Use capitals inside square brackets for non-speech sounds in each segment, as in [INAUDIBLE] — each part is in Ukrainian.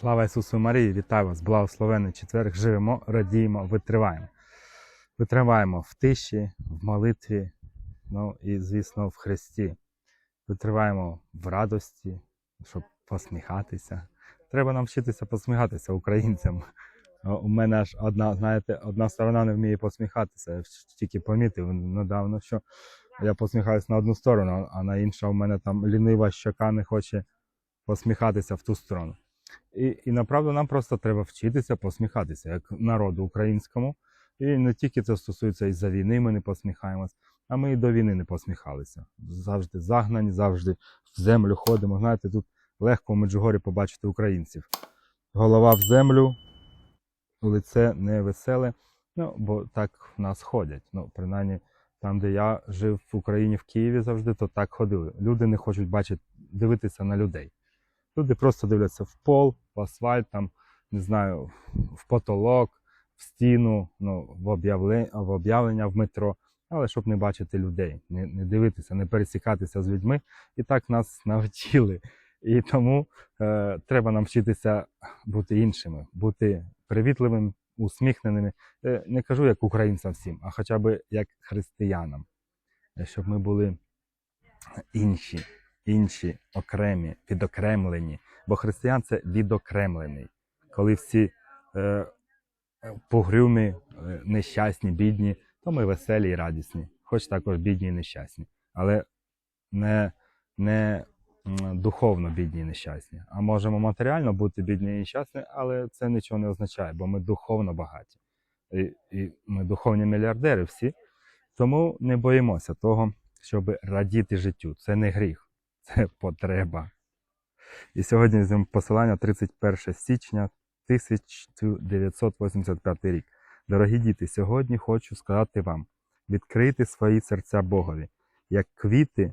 Слава Ісусу Марії, вітаю вас! Благословений четверг. Живемо, радіємо, витриваємо. Витриваємо в тиші, в молитві, ну і, звісно, в Христі. Витриваємо в радості, щоб посміхатися. Треба нам вчитися посміхатися українцям. У мене аж одна, знаєте, одна сторона не вміє посміхатися. Я тільки помітив недавно, що я посміхаюся на одну сторону, а на іншу у мене там лінива щока не хоче посміхатися в ту сторону. І, і направду нам просто треба вчитися посміхатися, як народу українському. І не тільки це стосується і за війни, ми не посміхаємось, а ми і до війни не посміхалися. Завжди загнані, завжди в землю ходимо. Знаєте, тут легко в Меджугорі побачити українців. Голова в землю, лице не веселе. Ну, бо так в нас ходять. Ну, принаймні, там, де я жив в Україні, в Києві завжди, то так ходили. Люди не хочуть бачити, дивитися на людей. Люди просто дивляться в пол, в асфальт, там, не знаю, в потолок, в стіну, ну, в, об'явлення, в об'явлення в метро, але щоб не бачити людей, не, не дивитися, не пересікатися з людьми. І так нас навчили. І тому е, треба нам вчитися бути іншими, бути привітливими, усміхненими. Е, не кажу як українцям всім, а хоча б як християнам, Е, щоб ми були інші інші окремі, відокремлені. Бо християн це відокремлений. Коли всі е, погрюмі, е, нещасні, бідні, то ми веселі і радісні, хоч також бідні і нещасні. Але не, не духовно бідні і нещасні. А можемо матеріально бути бідні і нещасні, але це нічого не означає, бо ми духовно багаті. І, і ми духовні мільярдери всі. Тому не боїмося того, щоб радіти життю. Це не гріх [LAUGHS] це потреба. І сьогодні візьмемо посилання 31 січня 1985 рік. Дорогі діти, сьогодні хочу сказати вам: відкрити свої серця Богові, як квіти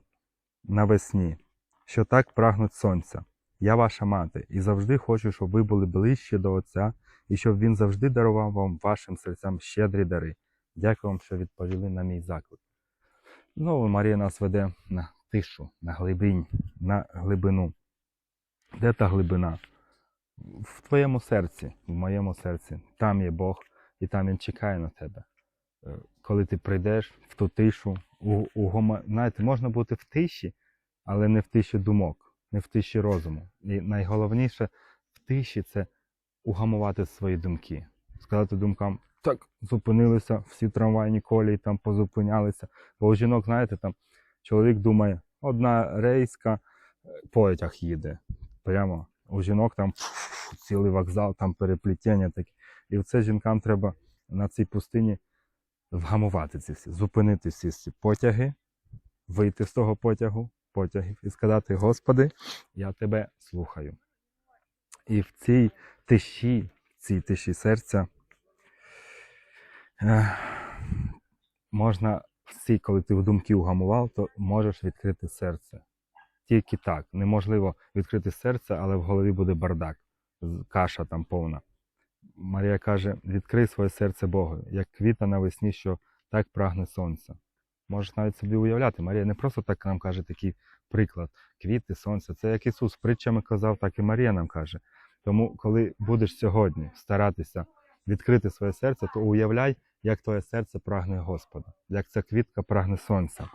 навесні, що так прагнуть сонця. Я ваша мати, і завжди хочу, щоб ви були ближче до Отця, і щоб Він завжди дарував вам вашим серцям щедрі дари. Дякую вам, що відповіли на мій заклик. Знову Марія нас веде на тишу, на глибинь, на глибину. Де та глибина? В твоєму серці, в моєму серці. Там є Бог, і там Він чекає на тебе. Е, Коли ти прийдеш в ту тишу, у, у гома... знаєте, можна бути в тиші, але не в тиші думок, не в тиші розуму. І найголовніше в тиші це угамувати свої думки. Сказати думкам, так, зупинилися, всі трамвайні колії там позупинялися. Бо у жінок, знаєте, там чоловік думає, одна рейська, е, потяг їде. Прямо у жінок там цілий вокзал, там переплетіння таке. І це жінкам треба на цій пустині вгамувати ці всі, зупинити всі ці потяги, вийти з того потягу, потягів і сказати: Господи, я тебе слухаю. І в цій тиші, в цій тиші серця е, можна всі, коли ти в думки угамував, то можеш відкрити серце. Тільки так. Неможливо відкрити серце, але в голові буде бардак, каша там повна. Марія каже: відкрий своє серце Богу, як квіта навесні, що так прагне сонця. Можеш навіть собі уявляти, Марія не просто так нам каже такий приклад: квіти, сонце. Це як Ісус притчами казав, так і Марія нам каже. Тому, коли будеш сьогодні старатися відкрити своє серце, то уявляй, як твоє серце прагне Господа, як ця квітка прагне сонця.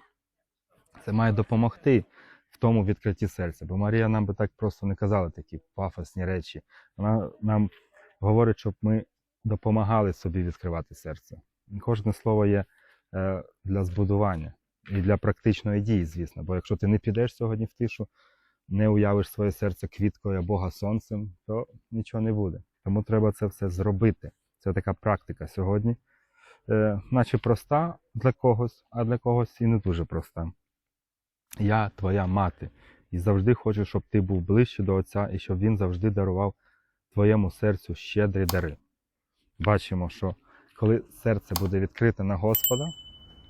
Це має допомогти в тому відкритті серця. Бо Марія нам би так просто не казала такі пафосні речі. Вона нам говорить, щоб ми допомагали собі відкривати серце. Кожне слово є е, для збудування і для практичної дії, звісно. Бо якщо ти не підеш сьогодні в тишу, не уявиш своє серце квіткою Бога сонцем, то нічого не буде. Тому треба це все зробити. Це така практика сьогодні, е, наче проста для когось, а для когось і не дуже проста. Я твоя мати, і завжди хочу, щоб ти був ближче до Отця і щоб Він завжди дарував твоєму серцю щедрі дари. Бачимо, що коли серце буде відкрите на Господа,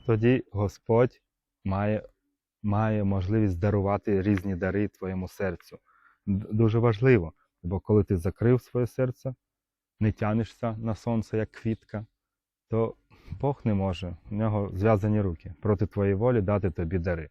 тоді Господь має, має можливість дарувати різні дари твоєму серцю. Дуже важливо, бо коли ти закрив своє серце, не тянешся на сонце, як квітка, то Бог не може, в нього зв'язані руки проти твоєї волі дати тобі дари.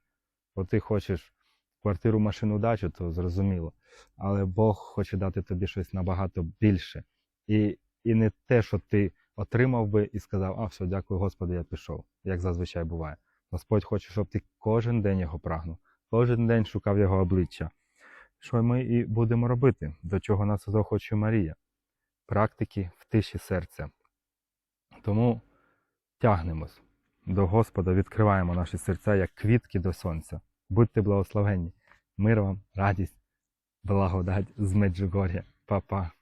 Бо ти хочеш квартиру, машину, дачу, то зрозуміло. Але Бог хоче дати тобі щось набагато більше. І, і не те, що ти отримав би і сказав, а все, дякую Господи, я пішов, як зазвичай буває. Господь хоче, щоб ти кожен день його прагнув, кожен день шукав його обличчя. Що ми і будемо робити, до чого нас заохочує Марія. Практики в тиші серця. Тому тягнемось до Господа, відкриваємо наші серця як квітки до сонця. Будьте благословенні. Мир вам, радість, благодать з Меджугор'я. Па-па.